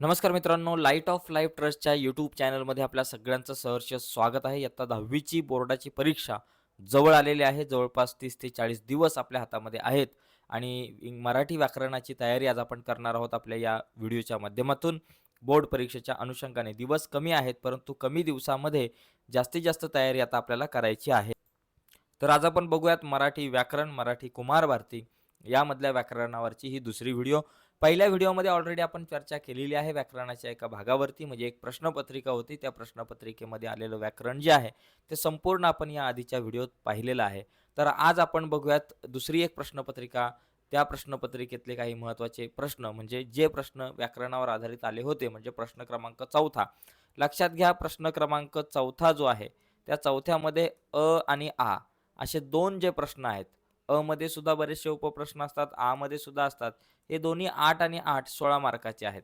नमस्कार मित्रांनो light of life ट्रस्टच्या यूट्यूब चॅनलमध्ये आपल्या सगळ्यांचं सहर्ष स्वागत आहे. इयत्ता दहावीची बोर्डाची परीक्षा जवळ आलेली आहे. जवळपास तीस ते चाळीस दिवस आपल्या हातामध्ये आहेत आणि मराठी व्याकरणाची तयारी आज आपण करणार आहोत आपल्या या व्हिडिओच्या माध्यमातून. बोर्ड परीक्षेच्या अनुषंगाने दिवस कमी आहेत परंतु कमी दिवसामध्ये जास्तीत जास्त तयारी आता आपल्याला करायची आहे. तर आज आपण बघूयात मराठी व्याकरण मराठी कुमार भारती यामधल्या व्याकरणावरची ही दुसरी व्हिडिओ. पहिल्या व्हिडिओमध्ये ऑलरेडी आपण चर्चा केलेली आहे व्याकरणाच्या एका भागावरती. म्हणजे एक प्रश्नपत्रिका होती. त्या प्रश्नपत्रिकेमध्ये आलेलं व्याकरण जे आहे ते संपूर्ण आपण या आधीच्या व्हिडिओत पाहिलेलं आहे. तर आज आपण बघूयात दुसरी एक प्रश्नपत्रिका. त्या प्रश्नपत्रिकेतले काही महत्त्वाचे प्रश्न म्हणजे जे प्रश्न व्याकरणावर आधारित आले होते म्हणजे प्रश्न क्रमांक चौथा. लक्षात घ्या प्रश्न क्रमांक चौथा जो आहे त्या चौथ्यामध्ये अ आणि आ असे दोन जे प्रश्न आहेत अ मध्ये सुद्धा बरेचसे उपप्रश्न असतात आ मध्ये सुद्धा असतात. हे दोन्ही आठ आणि आठ सोळा मार्काचे आहेत.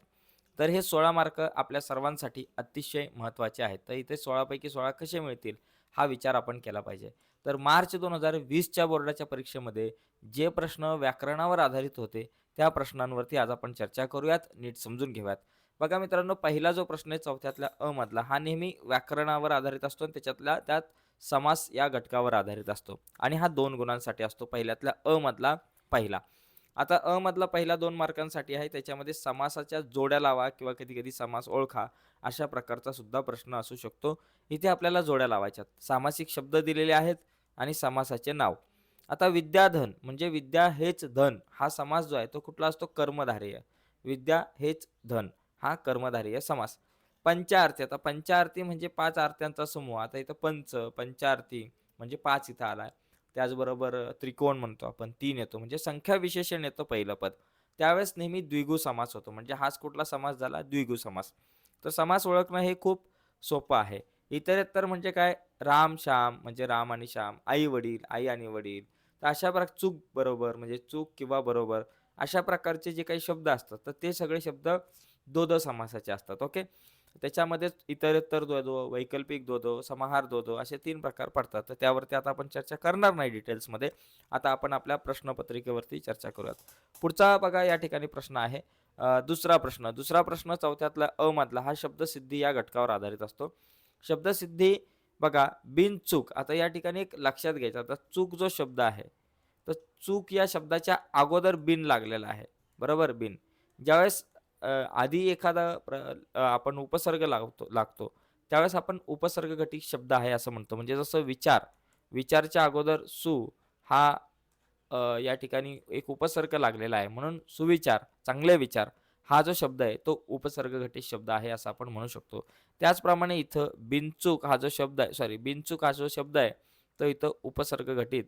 तर हे सोळा मार्क आपल्या सर्वांसाठी अतिशय महत्त्वाचे आहेत. तर इथे सोळापैकी सोळा कसे मिळतील हा विचार आपण केला पाहिजे. तर मार्च दोन हजार वीसच्या बोर्डाच्या परीक्षेमध्ये जे प्रश्न व्याकरणावर आधारित होते त्या प्रश्नांवरती आज आपण चर्चा करूयात नीट समजून घेऊयात. बघा मित्रांनो पहिला जो प्रश्न आहे चौथ्यातल्या अ मधला हा नेहमी व्याकरणावर आधारित असतो आणि त्याच्यातल्या त्यात समास या घटकावर आधारित असतो. आणि हा दोन गुणांसाठी असतो पहिल्यातल्या अ मधला पहिला. आता अ मधला पहिला दोन मार्कांसाठी आहे त्याच्यामध्ये समासाच्या जोड्या लावा किंवा कधी कधी समास ओळखा अशा प्रकारचा सुद्धा प्रश्न असू शकतो. इथे आपल्याला जोड्या लावायच्यात. सामासिक शब्द दिलेले आहेत आणि समासाचे नाव. आता विद्याधन म्हणजे विद्या हेच धन हा समास जो आहे तो कुठला असतो? कर्मधारेय. विद्या हेच धन हा कर्मधारेय समास. पंचार्थी आता पंचार्थी म्हणजे पाच आरत्यांचा समूह. आता इथं पंच पंचार्थी म्हणजे पाच इथं आला आहे त्याचबरोबर त्रिकोण म्हणतो आपण तीन येतो. म्हणजे संख्या विशेषण येतं पहिलं पद. त्यावेळेस नेहमी द्विगु समास होतो. म्हणजे हाच कुठला समास झाला? द्विगु समास. तर समास ओळखणं हे खूप सोपं आहे. इतरेतर म्हणजे काय? राम श्याम म्हणजे राम आणि श्याम आई वडील आई आणि वडील. तर अशा प्रकार चूक बरोबर म्हणजे चूक किंवा बरोबर अशा प्रकारचे जे काही शब्द असतात तर ते सगळे शब्द दोद समासाचे असतात. ओके? त्याच्यामध्येच इतरेतर द्वंद्व वैकल्पिक द्वंद्व समाहार द्वंद्व असे तीन प्रकार पडतात. तर त्यावरती आता आपण चर्चा करणार नाही डिटेल्समध्ये. आता आपण आपल्या प्रश्नपत्रिकेवरती चर्चा करूयात. पुढचा बघा या ठिकाणी प्रश्न आहे. दुसरा प्रश्न. दुसरा प्रश्न चौथ्यातला अ मधला हा शब्दसिद्धी या घटकावर आधारित असतो. शब्दसिद्धी बघा बिन चूक. आता या ठिकाणी एक लक्षात घ्यायचं. आता चूक जो शब्द आहे तर चूक या शब्दाच्या अगोदर बिन लागलेला आहे. बरोबर? बिन. ज्यावेळेस आधी एखादा प्र आपण उपसर्ग लागतो लागतो. त्यावेळेस आपण उपसर्ग घटित शब्द आहे असं म्हणतो. म्हणजे जसं विचार विचारच्या अगोदर सु हा या ठिकाणी एक उपसर्ग लागलेला आहे. म्हणून सुविचार चांगले विचार हा जो शब्द आहे तो उपसर्ग घटित शब्द आहे असं आपण म्हणू शकतो. त्याचप्रमाणे इथं बिनचूक हा जो शब्द आहे सॉरी बिनचूक हा जो शब्द आहे तो इथं उपसर्ग घटित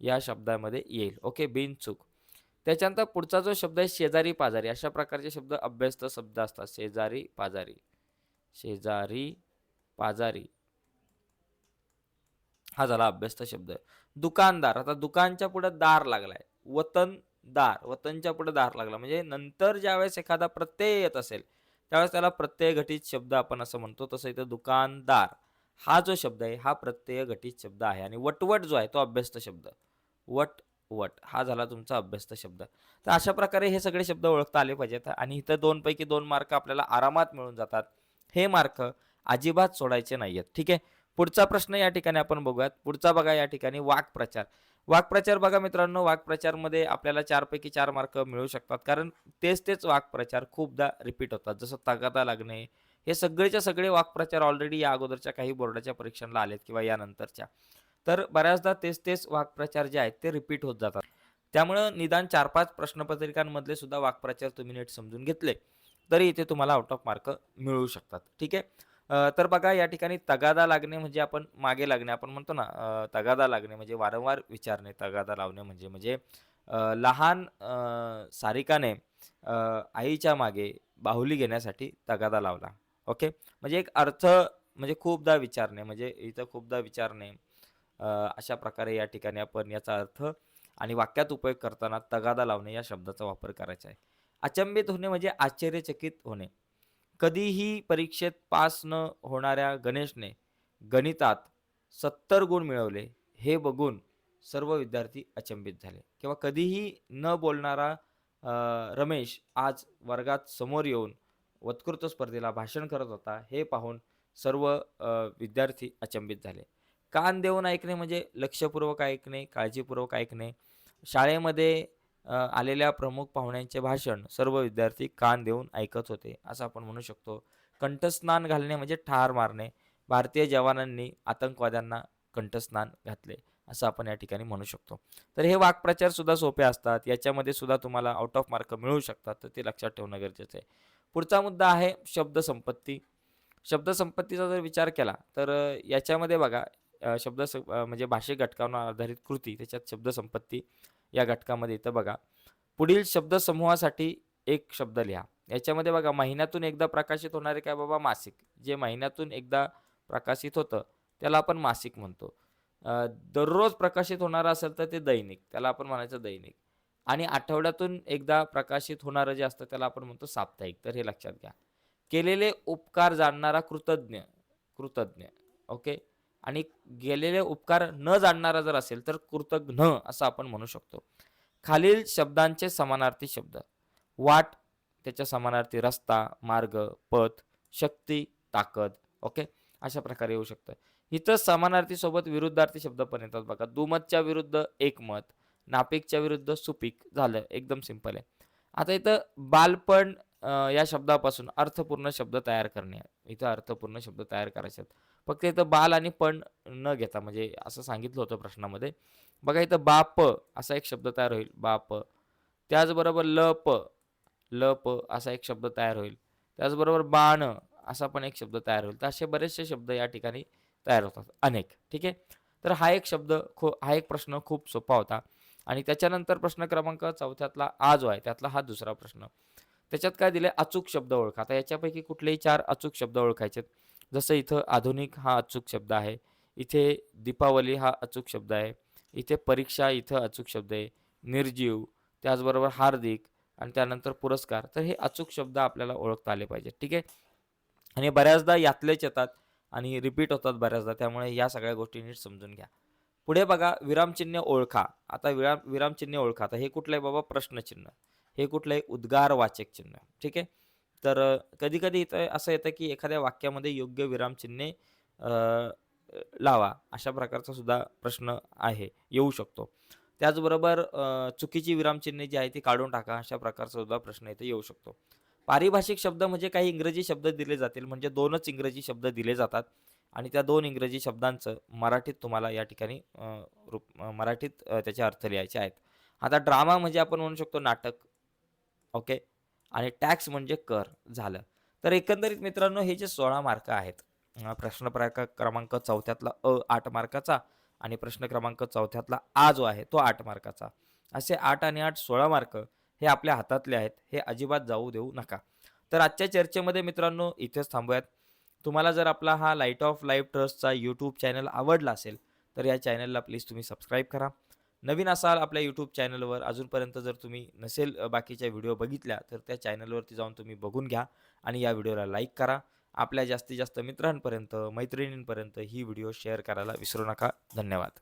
या शब्दामध्ये येईल. ओके? बिनचूक. त्याच्यानंतर पुढचा जो शब्द आहे शेजारी पाजारी. अशा प्रकारचे शब्द अभ्यस्त शब्द असतात. शेजारी पाजारी. शेजारी पाजारी. हा झाला अभ्यस्त शब्द. दुकानदार. आता दुकानच्या पुढे दार लागलाय. वतनदार. वतनच्या पुढे दार लागला. म्हणजे नंतर ज्यावेळेस एखादा प्रत्यय येत असेल त्यावेळेस त्याला प्रत्यय घटित शब्द आपण असं म्हणतो. तसं इथं दुकानदार हा जो शब्द आहे हा प्रत्यय घटित शब्द आहे. आणि वटवट जो आहे तो अभ्यस्त शब्द. वट वट हा झाला तुमचा अभ्यस्त शब्द. तर अशा प्रकारे हे सगळे शब्द ओळखता आले पाहिजेत आणि इथं दोनपैकी दोन मार्क आपल्याला आरामात मिळून जातात. हे मार्क अजिबात सोडायचे नाही आहेत ठीक आहे? पुढचा प्रश्न या ठिकाणी आपण बघूयात. पुढचा बघा या ठिकाणी वाक्प्रचार वाक्प्रचार बघा मित्रांनो वाक्प्रचारमध्ये आपल्याला चारपैकी चार मार्क मिळू शकतात. कारण तेच तेच वाक्प्रचार खूपदा रिपीट होतात. जसं तगादा लागणे हे सगळेच्या सगळे वाक्प्रचार ऑलरेडी या अगोदरच्या काही बोर्डाच्या परीक्षांना आलेत किंवा यानंतरच्या तर बऱ्याचदा तेच तेच वाक्प्रचार जे आहेत ते रिपीट होत जातात. त्यामुळं निदान चार पाच प्रश्नपत्रिकांमधले सुद्धा वाक्प्रचार तुम्ही नीट समजून घेतले तरी इथे तुम्हाला आउट ऑफ मार्क मिळू शकतात. ठीक आहे? तर बघा या ठिकाणी तगादा लागणे म्हणजे आपण मागे लागणे. आपण म्हणतो ना तगादा लागणे म्हणजे वारंवार विचारणे तगादा लावणे म्हणजे म्हणजे लहान सारिकाने आईच्या मागे बाहुली घेण्यासाठी तगादा लावला. ओके? म्हणजे एक अर्थ म्हणजे खूपदा विचारणे म्हणजे इथं खूपदा विचारणे अशा प्रकारे या ठिकाणी आपण याचा अर्थ आणि वाक्यात उपयोग करताना तगादा लावणे या शब्दाचा वापर करायचा आहे. अचंबित होणे म्हणजे आश्चर्यचकित होणे. कधीही परीक्षेत पास न होणाऱ्या गणेशने गणितात सत्तर गुण मिळवले हे बघून सर्व विद्यार्थी अचंबित झाले. किंवा कधीही न बोलणारा रमेश आज वर्गात समोर येऊन वक्तृत्व स्पर्धेला भाषण करत होता हे पाहून सर्व विद्यार्थी अचंबित झाले. कान देऊन ऐकणे म्हणजे लक्षपूर्वक ऐकणे काळजीपूर्वक ऐकणे. शाळेमध्ये अ, आलेल्या प्रमुख पाहुण्यांचे भाषण सर्व विद्यार्थी कान देऊन ऐकत होते असं आपण म्हणू शकतो. कंठस्नान घालणे म्हणजे ठार मारणे. भारतीय जवानांनी आतंकवाद्यांना कंठस्नान घातले असं आपण या ठिकाणी म्हणू शकतो. तर हे वाक्प्रचार सुद्धा सोपे असतात. याच्यामध्ये सुद्धा तुम्हाला आउट ऑफ मार्क मिळू शकतात तर ते लक्षात ठेवणं गरजेचं आहे. पुढचा मुद्दा आहे शब्दसंपत्ती. शब्दसंपत्तीचा जर विचार केला तर अ, याच्यामध्ये बघा अ, शब्द स- अ, म्हणजे भाषिक घटकांवर आधारित कृती त्याच्यात शब्दसंपत्ती या घटकामध्ये इथं बघा. पुढील शब्दसमूहासाठी एक शब्द लिहा. याच्यामध्ये बघा महिन्यातून एकदा प्रकाशित होणारे काय बाबा? मासिक. जे महिन्यातून एकदा प्रकाशित होतं त्याला आपण मासिक म्हणतो. अ, दररोज प्रकाशित होणारं असेल तर ते दैनिक त्याला आपण म्हणायचं दैनिक. आणि आठवड्यातून एकदा प्रकाशित होणारं जे असतं त्याला आपण म्हणतो साप्ताहिक. तर हे लक्षात घ्या. केलेले उपकार जाणणारा कृतज्ञ कृतज्ञ. ओके? आणि गेलेले उपकार न जाणणारा जर असेल तर कृतज्ञ असं आपण म्हणू शकतो. खालील शब्दांचे समानार्थी शब्द. वाट त्याच्या समानार्थी रस्ता मार्ग पथ शक्ती ताकद ओके? अशा प्रकारे येऊ शकतं. इथं समानार्थी सोबत विरुद्धार्थी शब्द पण येतात बघा. दुमतच्या विरुद्ध एकमत नापिकच्या विरुद्ध सुपीक. झालं एकदम सिंपल आहे. आता इथं बालपण या शब्दापासून अर्थपूर्ण शब्द तयार करणे. इथं अर्थपूर्ण शब्द तयार करायचे आहेत. फक्त इथं बाल आणि पण न घेता म्हणजे असं सांगितलं होतं प्रश्नामध्ये. बघा इथं बाप असा एक शब्द तयार होईल बाप. त्याचबरोबर ल प ल प असा एक शब्द तयार होईल. त्याचबरोबर बाण असा पण एक शब्द तयार होईल. तर असे बरेचसे शब्द या ठिकाणी तयार होतात अनेक. ठीक आहे? तर हा एक शब्द खो हा एक प्रश्न खूप सोपा होता. आणि त्याच्यानंतर प्रश्न क्रमांक चौथ्यातला आ जो आहे त्यातला हा दुसरा प्रश्न. त्याच्यात काय दिले अचूक शब्द ओळखा. आता याच्यापैकी कुठलेही चार अचूक शब्द ओळखायचे जसं इथं आधुनिक हा अचूक शब्द आहे इथे दीपावली हा अचूक शब्द आहे इथे परीक्षा इथं अचूक शब्द आहे निर्जीव त्याचबरोबर हार्दिक आणि त्यानंतर पुरस्कार तर हे अचूक शब्द आपल्याला ओळखता आले पाहिजे ठीक आहे? आणि बऱ्याचदा यातलेच येतात आणि रिपीट होतात बऱ्याचदा त्यामुळे या सगळ्या गोष्टी नीट समजून घ्या. पुढे बघा विरामचिन्ह ओळखा. आता विराम विरामचिन्ह ओळखा. आता हे कुठलं आहे बाबा? प्रश्नचिन्ह. हे कुठलं आहे उद्गारवाचक चिन्ह. ठीक आहे? तर कधी कधी इथं असं येतं की एखाद्या वाक्यामध्ये योग्य विरामचिन्हे अ, लावा अशा प्रकारचा सुद्धा प्रश्न आहे येऊ शकतो. त्याचबरोबर अ, चुकीची विरामचिन्हे जी आहे ती काढून टाका अशा प्रकारचा सुद्धा प्रश्न इथे येऊ शकतो. पारिभाषिक शब्द म्हणजे काही इंग्रजी शब्द दिले जातील म्हणजे दोनच इंग्रजी शब्द दिले जातात आणि त्या दोन इंग्रजी शब्दांचं मराठीत तुम्हाला या ठिकाणी अ, रूप अ, मराठीत अ, त्याचे अर्थ लिहायचे आहेत. आता ड्रामा म्हणजे आपण म्हणू शकतो नाटक ओके? आणि टॅक्स म्हणजे कर झालं. तर एकंदरीत मित्रांनो हे जे सोळा मार्क आहेत प्रश्न प्रकार क्रमांक चौथ्यातला अ आठ मार्काचा आणि प्रश्न क्रमांक चौथ्यातला आ जो आहे तो आठ मार्काचा. असे आठ आणि आठ सोळा मार्क हे आपल्या हातातले आहेत हे अजिबात जाऊ देऊ नका. तर आजच्या चर्चेमध्ये मित्रांनो इथेच थांबूयात. तुम्हाला जर आपला हा लाइट ऑफ लाईफ ट्रस्टचा यूट्यूब चॅनल आवडला असेल तर या चॅनलला प्लीज तुम्ही सबस्क्राईब करा. नवीन असाल आपल्या यूट्यूब चॅनलवर अजूनपर्यंत जर तुम्ही नसेल बाकीच्या व्हिडिओ बघितल्या तर त्या चॅनलवरती जाऊन तुम्ही बघून घ्या आणि या व्हिडिओला लाईक करा. आपल्या जास्तीत जास्त मित्रांपर्यंत मैत्रिणींपर्यंत ही व्हिडिओ शेअर करायला विसरू नका. धन्यवाद.